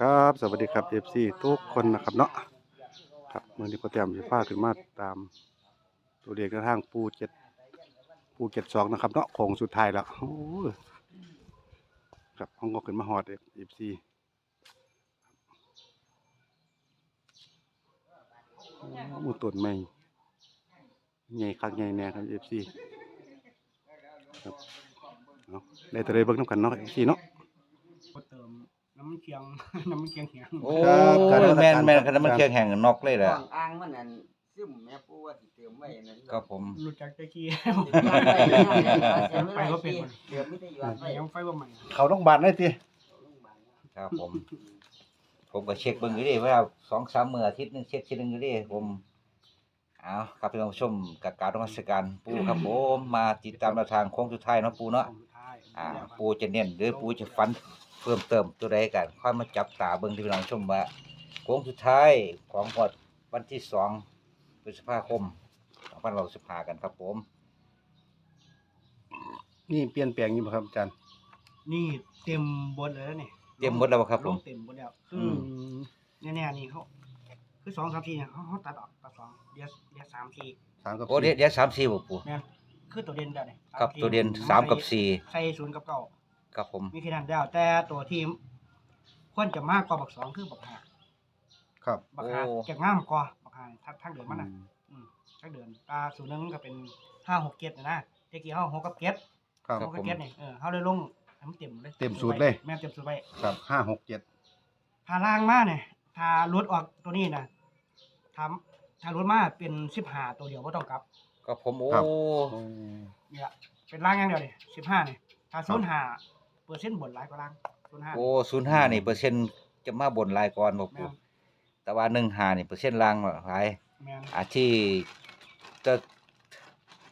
ครับ สวัสดีครับ FC ทุกคนนะครับเนาะครับเมื่อนี้ก็เตรียมจะพาขึ้นมาตาม ตัวเลขกระทางปูเจ็ดปูเจ็ดสองนะครับเนาะโค้งสุดท้ายแล้วครับห้องก็ขึ้นมาฮอดเอฟซีมูต้นใหม่ใหญ่คักใหญ่แน่ครับเอฟซีครับเอาได้แต่ได้เบิ่งน้ำกันเนาะเอฟซีเนาะ น้ำมันเคียง น้ำมันเคียงเหียงโอ้ครับการรัฐแม่นการแม่นขนาดมันเครื่องแห้งนอกเลยแหละอ่างอ่างมันนั่นซึมแม่ปูว่าสิเติมไว้นั่นครับผม รู้จักได้ขี้ไปก็เป็นเติมไม่ได้ยอดไว้ยังไฟว่าใหม่เขาต้องบาดได้ทีครับผม ผมก็เช็คเบิ่งอยู่ดิว่าสองสามมื้ออาทิตย์หนึงเช็คทีหนึงอยู่ดิผมเอาครับพี่น้องผู้ชมกับการนมัสการปูครับผมมาติดตามแนวทางโค้งสุดท้ายเนาะปูเนาะ ของท้ายอ่า ปูจะเน้นหรือปูจะฟัน เพิ่มเติมตัวใดกันค่อยมาจับตาเบิ่งที่พี่น้องชมว่าโค้งสุดท้ายของงวดวันที่สองพฤษภาคมสองพันเราสิบห้ากันครับผม นี่เปลี่ยนแปลงอยู่บ่ครับอาจารย์นี่เต็มบนเลยแล้วนี่เตรียมหมดแล้วบ่ครับผมลงเต็มบนแล้วคือมแน่ๆนี่เขาคือสองสามสี่เนี่ยเขาเขาตัดออกตัดสองเดียวเดียวสามสี่สามกับโอ้เดี๋ยวเดี๋ยวสามสี่บ่ปูแม่นคือตัวเด่นเดียวนี่ครับตัวเด่นสามกับสี่ใส่ศูนย์กับเก้า ครับผม มีแค่นั้นเดียวแต่ตัวทีมควรจะมากกว่าบักสองคือบักห้าครับบักห้าจะง่ามกว่าบักห้าทักทางเดือนมันน่ะอืมสักเดือนตาศูนย์หนึงก็เป็นห้าหกเก็ดนะนะเมื่อกี้ห้าหกกับเก็ดครับหกกับเก็ดนี่เออเขาเลยลงให้มันเต็มเลยเต็มสูตรเลย แม่นเต็มสูตรไปครับห้าหกเจ็ดถ้าล่างมาเนี่ยถ้าลดออกตัวนี้นะทำถ้าลดมาเป็นสิบห้าตัวเดียวไม่ต้องกลับครับผมโอ้นี่ละเป็นล่างอย่างเดียวเลยสิบห้าเนี่ยถ้าศูนย์ห้า เปอร์เซ็นต์บนหลายกว่าล่างศูนย์ห้าโอ้ศูนย์ห้านี่เปอร์เซ็นต์จะมาบนรายก่อนบ่แม่ปูนแต่ว่าหนึ่งห้านี่เปอร์เซ็นต์ล่างหลายแม่นอาที่จะ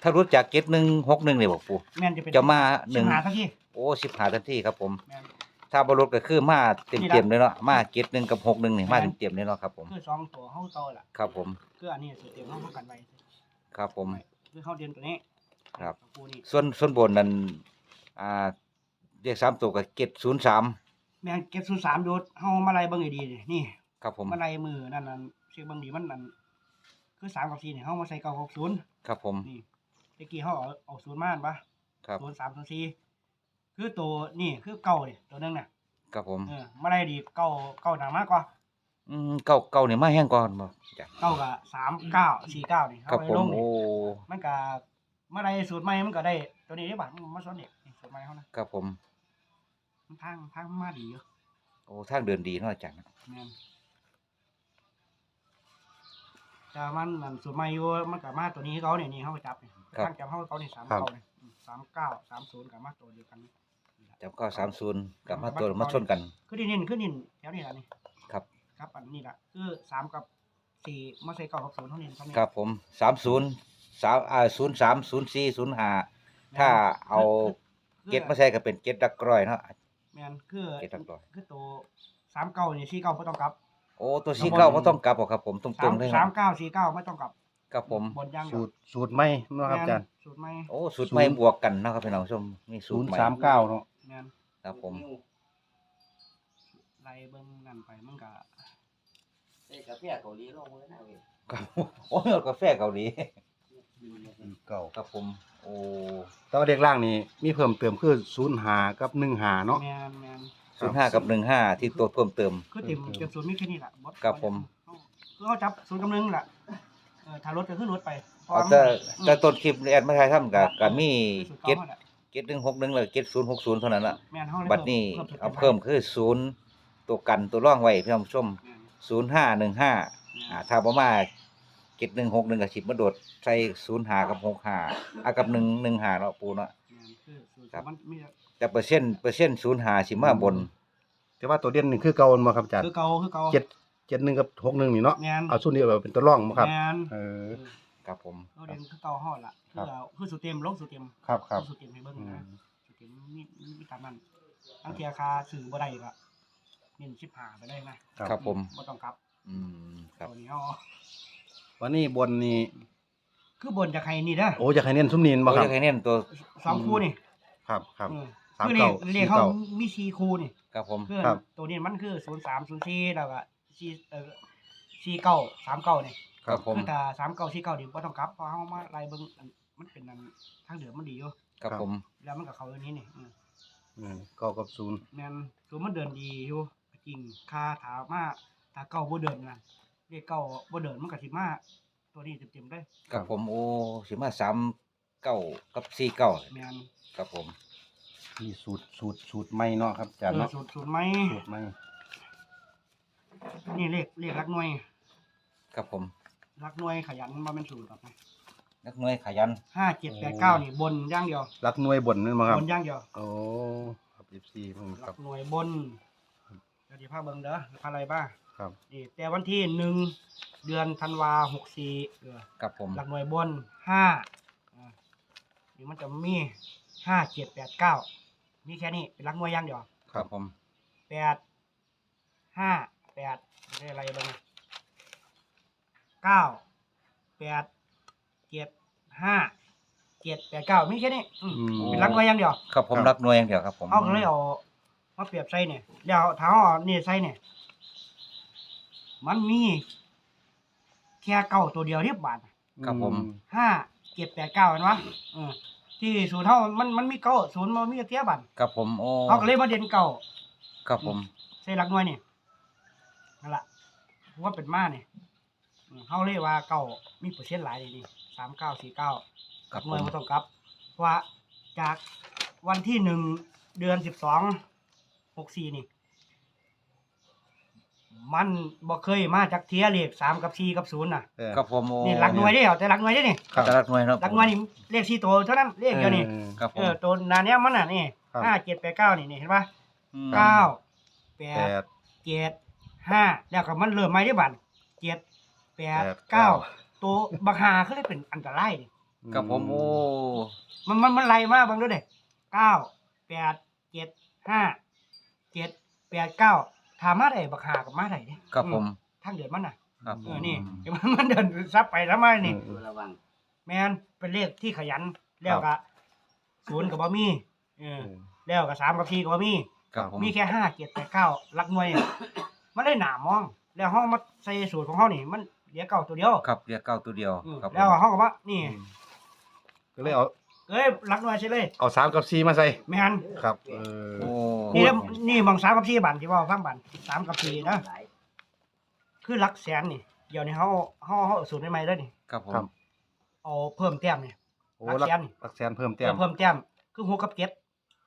ถ้ารู้จักเก็ตหนึ่งหกหนึ่งนี่บ่ปูแม่นจะเป็นจะมาหสินึ่บงห้าทันทีโอ้สิบห้าทันทีครับผม แม่น ถ้าบรถก็คือมาเต็มนี่เต็มล่ะเลยเนาะมาเก็ตหนึ่งกับหกหนึ่งนี่แม่มานเต็มเต็มเลยเนาะครับผม คือสองตัวเขาโตแหละครับผม คืออันนี้สูตรเต็มเขากันไว้ครับผม คือเขาเรียนตัวนี้ครับ ตัวกูนี่ส่วนส่วนบนนั้นอ่า เรียกสามตัวกับเก็ตศูนย์สามแม่งเก็บศูนย์สามโดดเฮามาไล่เบิ่งให้ดีนี่นี่ครับผมมาไล่มือนั่นนั่นเช็คเบิ่งดีมันนั่นคือสามกับสี่เนี่ยเฮามาใส่เก้าหกศูนย์ครับผม นี่ตะกี้เฮาเอาเอาศูนย์มาอันปะครับ ศูนย์สามศูนย์สี่คือตัวนี่คือเก้านี่ตัวหนึงน่ะครับผม เออมาไล่ดีเก้าเก้าหนามากกว่าอืมเก่าเก่านี่มาแห้งก่อนบ่จ้ะเก้ากับสามเก้าสี่เก้านี่ครับเฮาไปผมลงนี่โอ้มันก็มาไล่สูตรใหม่มันก็ได้ตัวนี้ได้บ่มาสอนนี่นี่สูตรใหม่เฮานะครับผมมัน ทางทางมาดีอยู่โอ้ทางเดินดีเนาะอาจารย์แม่นแต่มันมันสูตรใหม่อยู่มันก็มาตัวนี้เขาเนี่ยนี่เขาจับนี่ครับทางจับเขาเขานี่สามเก้านี่สามเก้าสามศูนย์กับมาตัวเดียวกันนี่ล่ะ จำก็สามศูนย์กับมาตัวมาชนกัน คือดินนินคือดินแถวนี้ละนี่ครับ ครับอันนี้ละคือสามกับสี่มาใส่เก้ากับศูนย์เท่านี้เท่านี้ครับผมสามศูนย์สามอ่าศูนย์สามศูนย์สี่ศูนย์ห้าถ้าเอาคือเก็ตมาใส่ก็เป็นเก็ตดักร้อยเนาะ แมนคือเก็ตดักร้อย คือตัวสามเก้านี่สี่เก้าไม่ต้องกลับโอ้ตัวสี่เก้าก็ต้องกลับหรอกครับผมตรสามงๆเลยคสารัมบเก้าสี่เก้าไม่ต้องกลับครับผม บนย่างสูตรสูตรใหม่เนาะครับอาจารย์สูตรไม่โอ้สูตรใหม่บวกกันเนาะครับพี่น้องผู้ชมมีสูศูตนรย์ใหม่สามเก้าเนาะแมนครับผมไล่เบิ้งนั่นไปมันก็ใส่กาแฟเกาหลีลงมือหน้าเว้ยครับโอ้ยกาแฟเกาหลีเก้าครับผม โอ้แต่ว่าเด็กล่างนี่มีเพิ่มเติมคือศูนย์หากับหนึ่งหาเนาะ แมนแมนศูนย์ห้ากับหนึ่งห้าที่ตัวเพิ่มเติม คือเต็มเต็มศูนย์มีแค่นี้แหละบดครับผม คือเขาจับศูนย์กำลังแหละเออถ้ารถก็คือรถไปเพราะเอาว่าแต่มันแต่ต้นคลิปแอดมาถ่ายทำกับกับมีคือเก็ตสูตรก่านั่นแหละเก็ตหนึ่งหกหนึ่งเลยเก็ตศูนย์หกศูนย์เท่านั้นละแมนเฮาเลยบัดนี้สูตรเอาเพิ่มคือศูนย์ตัวกันตัวร่องไว้พี่น้องผู้ชมแม่นศูนย์ห้าหนึ่งห้าแม่นอ่าถ้าบ่มา เก็ตหนึ่งหกหนึ่งกับสิบมาโดดใส่ศูนย์หากับหกห้าอะกับหนึ่งหนึ่งหาเนาะปูเนาะแม่นคือสูตรครับ มันมีแต่เปอร์เซ็นต์เปอร์เซ็นต์ศูนย์หาสิมาบน แต่ว่าตัวเด่นนี่คือเก่ามาครับอาจารย์คือเก่าคือเก่าเจ็ดเจ็ดหนึ่งกับหกหนึ่งนี่เนาะแม่นเอาส่วนนี้แบบเป็นตัวร่องมาครับ แม่นเออ ครับผม เราเรียนคือเก่าฮอดละคือครับเอาคือสูตรเต็มลงสูตรเต็มครับครับ สูตรเต็มให้เบิ่งอืนะม สูตรเต็มมีมีมีตามนั้นทั้งเทียคาสื่อบ่ได้ก็เน้น15ไปเลยนะครับ ครับผม บ่ต้องกลับอืมครับ ตัวนี้เฮา วันนี้บนนี่คือบนจะใครนี่เด้อโอ้จะให้เน้นซุ้มนีนบ่โอ้ครับยใครเน้นตัวสองคู่นี่ครับครับเออสสามคือเลเก้าขเลสี่ขเขาเก้ามีสี่คูนี่ครับผม คือครับ ตัวนี้มันคือศูนย์สามศูนย์สี่แล้วก็สี่เอ่อสี่เก้าสามเก้านี่ครับผม คือถ้าสามเก้าสี่เก้านี่บ่ต้องกลับเพราะเฮามาไล่เบิ่งอันมันเป็นอันทางเดิมมันดีอยู่ครับผม แล้วมันก็เข้าอันนี้นี่อืม อืมเก้ากับศูนย์แม่นคือมันเดินดีอยู่จริงค่าถามมาถ้าเก้าบ่เดินนะ เลขเก้าบ่เดินมันก็สิมาตัวนี้เต็มๆเลยครับผมโอ้สิมาสามเก้ากับสี่เก้าแม่นครับผมมีสูตรสูตรสูตรใหม่เนาะครับอาจารย์เออเนาะสูตรสูตรไหมสูตรใหม่นี่เลขเลขหลักหน่วยครับผมหลักหน่วยขยันบ่แม่นสูตรหรอกนะนักหน่วยขยันห้าเจ็ดแปดเก้านี่บนอย่างเดียวรักหน่วยบนนั่นมาครับบนอย่างเดียวโอ้ครับเอฟซีมึงหคลัรับกหน่วยบนเดี๋ยวที่ภาพเบิ่งเด้อพาอะไรบ้าง ครับ นี่แต่วันที่หนึ่งเดือนธันวาหกสี่เออครับผมหลักหน่วยบนห้าอ่านี่มันจะมีห้าเจ็ดแปดเก้ามีแค่นี้เป็นหลักหน่วยอย่างเดียวครับผมแปดห้าแปดได้อะไรบ้างนะเก้าแปดเจ็ดห้าเจ็ดแปดเก้ามีแค่นี้อืมอืมเป็นหลักหน่วยอย่างเดียวครับผมครับรักหน่วยอย่างเดียวครับผมเขาก็เลยเอามาเปรียบใส่เนี่ยแล้วถ้าเอานี่ใส่เนี่ย มันมีแค่เก้าตัวเดียวที่บาทครับผม ห้าเจ็ดแปดเก้าเห็นปะเออที่ศูนย์เท่ามันมันมีเก้าศูนย์มันมีเทียบัตครับผมโอ้เขาก็เลยมาเด่นเก้าครับผมใส่หลักหน่วยนี่นั่นแหละว่าเป็นมาเนี่ยอืมเขาเลยว่าเก้ามีเปอร์เซ็นต์หลายดีสามเก้าสี่เก้าครับหผน่วยมบ่ต้องกลับเพราะว่าจากวันที่หนึ่งเดือนสิบสองหกสี่นี่ มันบ่เคยมาจากเทียเลขสามกับสี่กับศูนย์น่ะเออ ครับผมโอ้นี่หลักหน่วยเด้เอาแต่หลักหน่วยเด้นี่ครับแต่รักหน่วยเนาะหลักหน่วยนี่เลขสี่ตัวเท่านั้นเลขเดียวนี่ออครับผเอม อตัวหนาเนี้ยมันน่ะนี่ครับ ห้าเจ็ดแปดเก้านี่นี่เห็นปะอืมเก้าแปแปด ด เจ็ดห้าแล้วก็มันเริ่มไม่ได้บัตรเจ็ดแปดแปดเก้า เก้าตัวบักหาเขาเลยเป็นอันตรายนี่ครับผมโอ้ มันมันมันไล่มาเบางด้วยเด็เก้าแปดเจ็ดห้าเจ็ดแปดเก้า ถามมาได้บักหากับมาได้เนี่ยครับผม ทางเดือนมันน่ะครับผเอมอนี่เดี๋ยวมันมันเดินซับไปแล้วมานี่เออระวังแมนเป็นเลขที่ขยันแล้วก็ศูนย์กับบะมี่เออเออแล้วก็สามกับสี่กับบะมี่ครับผมมีแค่ห้าเจ็ดแปดเก้าหลักหน่วย มันได้หนามอง แล้วห้องมาใส่สูตรของเขานี่ มันเหลือเก้าตัวเดียวครับเรียกเก้าตัวเดียวอืมครับผมแล้วห้องก็ว่านี่ก็เลยเอาเอ้ยหลักหน่วยใช่เลยเอาสามกับสี่มาใส่แมนครับ เออโอ้ นี่แล้วนี่มองสามกับสี่บันที่ว่าฟังบันสามกับสี่นะหลายคือหลักแสนนี่เดี๋ยวนี้เขาเขาเขาเอาสูตรใหม่ๆแล้วนี่ครับผมครับ เอาเพิ่มแต้มนี่โอ้รัรักกแสนรักแสนเพิ่มแต้เอมอเพิ่มแต้มคือหกกับเจ็ด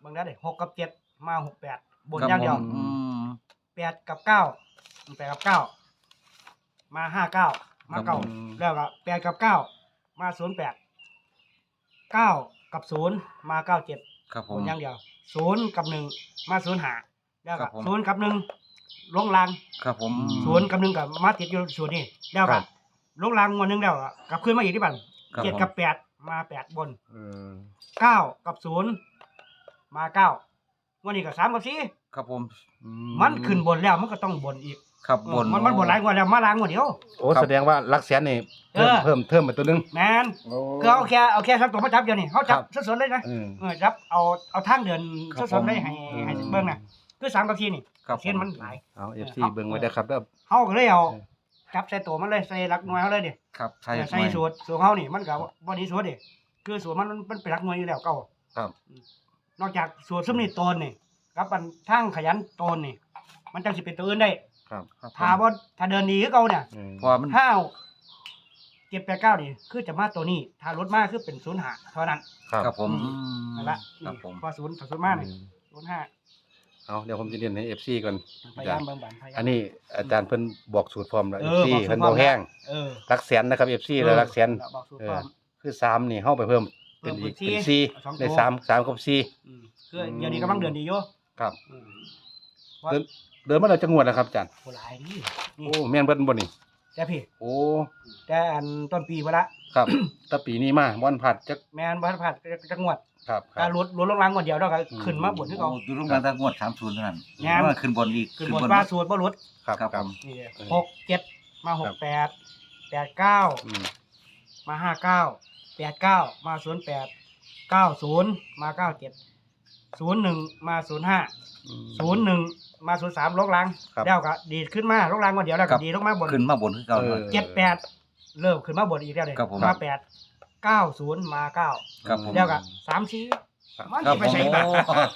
เบางได้เลยหกกับเจ็ดมาหกแปดบนครับอย่างเดียวผม อืม แปดกับเก้าแปดกับเก้ามาห้าเก้ามาเก้าอืมแล้วก็แปดกับเก้ามาศูนย์แปดเก้ากับศูนย์มาเก้าเจ็ด ครับผบมนอย่างเดียว ศูนย์กับหนึ่งมาศูนย์หาแล้วครัก็บผม ศูนย์กับหนึ่งลงรางครับผม ศูนย์กับหนึ่งกับมาติดอยู่ศูนย์นี่แล้วครัก็บ ลงรางวันหนึ่งแล้วก็กลับขึ้นมาอีกที่บันครับเจ็ดผมกับแปดมาแปดบนเออเก้ากับศูนย์มาเก้าวันนี้ก็สามกับสี่ครับผมอืมันขึ้นบนแล้วมันก็ต้องบนอีก ครับบนมันมันบนหลายกว่าแล้วมาล้างกว่าเดียว โอ้แสดงว่ารักแสนนี่เพิ่มเออ เพิ่มเพิ่มมาตัวหนึง แมนคือเอาแค่เอาแค่สักตัวมาจับเดียวนี่เขาจับครับสดๆเลยนะเออเออจับเอาเอาทางเดินครับสดๆเลยผมให้อืมให้เบิ่งน่ะคือสามกับสี่นี่ครับเส้นมันหลาย เอาเอฟซีเอา เบิ่งไว้ได้อครับเด้อ เขาก็เลยเอาเออ จับใส่ตัวมันเลยใส่หลักหน่วยเขาเลยดิ ครับใช่ใส่สูตรสูตรเขานี่มันก็บ่ดีสูตรดิคือสูตรมันมันเป็นหลักหน่วยอยู่แล้วเก่าครับ นอกจากสูตรซุมนี่ตนนี่กับอันทางขยันตนนี่ มันจังสิเป็นตัวอื่นได้ ครับครับผมถ้าบ่ถ้าเดินดีคือเก่าเนี่ยเออเพราะว่ามัน ถ้าเจ็ดแปดเก้านี่คือจะมาตัวนี้ ถ้ารถมาคือเป็นศูนย์หาเท่านั้นครับครับผม นั่นละครับผม พอศูนย์พอศูนย์มานี่ศูนย์ห้าเอาเดี๋ยวผมจะเรียนให้เอฟซีก่อนพยายามเบิ่งบันพยายาม อันนี้อาจารย์เพิ่นบอกสูตรพร้อมแล้วเอเออฟซีบอกสูตรเพิ่นพร้บ่อมแห้งเออรักแสนนะครับเอฟซีแล้วรักแสน บอกสูตรเอพร้ออมคือสามนี่เฮาไปเพิ่มเป็นอีกเพิ่มเป็นเป็นสี่สองตัว ได้สามสามกับสี่ อืมคือเดี๋ยวนี้กำลังเดินดีอยู่ครับ อืมว่าเดิน เดินมาแล้วจังหวัดนะครับอาจารย์โหหลายดีนี่โอ้แม่นเบิ่นบ่นี่แต่พี่โอ้แต่อันต้นปีเวละครับแต่ปีนี้มาบ่อนผัดจักแมนบ้านผัดจังหวัดครับคการัรบลดลดลงรางงวดเดียวแล้วก็อืมขึ้นมาบนที่เขา โอ้ดูรูปการตั้งงวดสามศูนย์เท่านั้นงานว่าขึ้นบนอีกขึ้นบนว่าสูตรบ่ลดครับครับครับผมนี่เออหกเจ็ดมาหคกรับแปดแปดเก้าอืมมาห้าเก้าแปดเก้ามาศูนย์แปดเก้าศูนย์มาเก้าเจ็ด ศูนย์หนึ่งมาศูนย์ห้าศูนย์หนึ่งมาศูนย์สามลกลางครับ แล้วก็ดีดขึ้นมาลกลางวันเดียวแล้วครัก็บดีดลงมาบนขึ้นมาบนคือเก่าเออเนาะเจ็ดแปดเริ่มขึ้นมาบนอีกแล้วเลยครับผม มาแปดเก้าศูนย์มาเก้าครับผม แล้วก็สามสี่มันครับสิผไปมใส่โอ้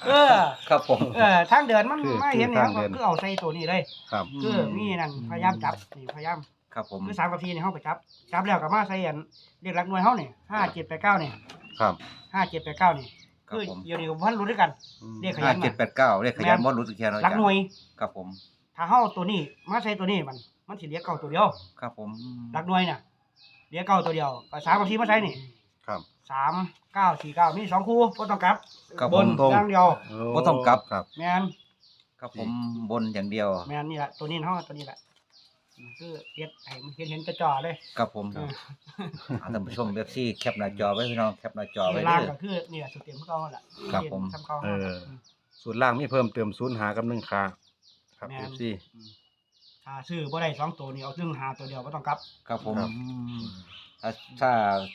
เออ ครับผม เออทางเดินมันคือไม่เห็นคือเนี่ยทางเดิน คือเอาใส่ตัวนี้เลย ครับ คือมีนั่นพยายามจับนี่พยายามครับผม คือสามกับทีในห้องไปจับจับแล้วกับมาใส่อันเรียกหลักหน่วยเขาเนี่ยห้าเจ็ดแปดเก้าเนี่ยครับ ห้าเจ็ดแปดเก้านี่ ครับคือผม เดี๋ยวนี้พันรู้ด้วยกัน เรียกขยัห้านเจ็ดแปดเก้าเลขขยันบ่รู้สึกแค่น้อยหลักจ้ะหน่วย ครับผม ถ้าเขาเอาตัวนี้มาใส่ตัวนี้มัน มันสิเรียกเก้าตัวเดียวครับผมหลักหน่วยน่ะเรียกเก้าตัวเดียวก็สามกับทีมาใส่นี่ครับ สามเก้าสี่เก้ามีสองคู่บ่ต้องกลับครับบผนมตรง อย่างเดียวบ่ต้องกลับ ครับ แมนครับผมบนอย่างเดียว แมนนี่แหละตัวนี้เท่าตัวนี้แหละ คือเฮ็ดให้มันเห็นเห็นกระจอเลยครับผมเอออ่าท่านผู้ชมเว็บซี่แคปหน้าจอไว้พี่น้องแคปหน้าจอไว้เวเด้ลาอก็คือนี่แหละสเต็มเขาแหละครับผม ทำเขาเออสูตรล่างมีเพิ่มเติมศูนย์หากับหนึ่งขาครับแม่เอนฟซีถ้าซื้อบ่ได้สองตัวนี่เอาซึ่งหาตัวเดียวบ่ต้องกลับครับผมครับ ถ้าถ้า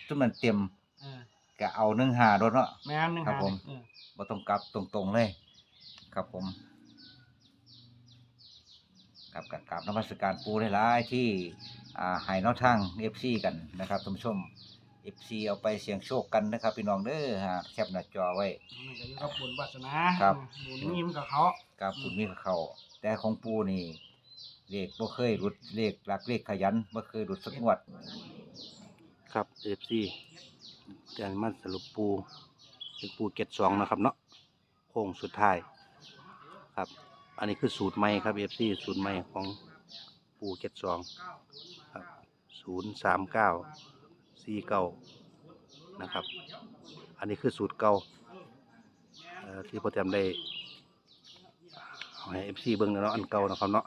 จุดมันเต็มเออก็เอาหนึ่งหาโดนเนาะ แม่นหนึงครัหาบผม เออบ่ต้องกลับตรงๆเลย ครับผม กับกับกับนมัสการปูหลายๆที่อ่าให้แนวทาง FC กันนะครับท่านผู้ชม FC เอาไปเสี่ยงโชคกันนะครับพี่น้องเด้อฮะแคปหน้าจอไว้มันก็อยู่กับบุญวาสนาครับบุญนี่มันกับเขากับคุณมีเขาแต่ของปูนี่เลขบ่เคยหลุดเลขหลักเลขขยันบ่เคยหลุดสักงวด ครับเอฟซีเดี๋ยวมาสรุปปูเป็นปูเก็ตสองนะครับเนาะโค้งสุดท้ายครับ อันนี้คือสูตรใหม่ครับเอฟซีสูตรใหม่ของปูเก็ตสองครับศูนย์สามเก้าสี่เก้านะครับ อันนี้คือสูตรเก่าที่โปรแกรมได้เอาให้เอฟซีเบิ้งเนาะอันเก่านะครับเนาะ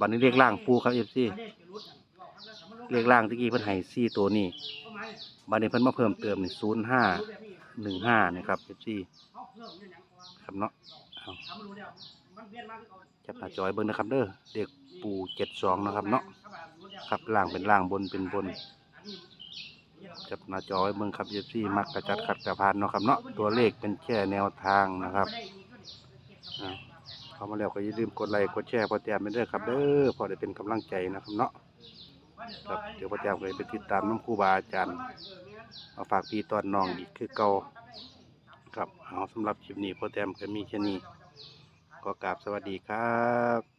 บัดนี้เรียกล่างปูครับเอฟซีเรียกล่างที่กี้เพิ่นให้ซี่ตัวนี้บัดนี้เพิ่นมาเพิ่มเติมนี่ศูนย์ห้าหนึ่งห้านะครับเอฟซีครับเนาะ จับหน้าจอยเบิ้งนะครับเด้อเด็กปูเจ็ดสองนะครับเนาะครับล่างเป็นล่างบนเป็นบนจับหน้าจอไว้เบิ่งครับเอฟซีมักกระจัดขัดกระพานเนาะครับเนาะตัวเลขเป็นแค่แนวทางนะครับอ่าเข้ามาแล้วก็อย่าลืมกดไลค์กดแชร์พอแต้มไปเด้อครับเด้อพอได้เป็นกำลังใจนะครับเนาะครับเดี๋ยวพอแต้มก็ไปติดตามน้ำครูบาอาจารย์มาฝากพี่ตอนน้องอีกคือเก่าครับเอาสำหรับคลิปนี้พอแต้มก็มีแค่นี้ ขอกราบสวัสดีครับ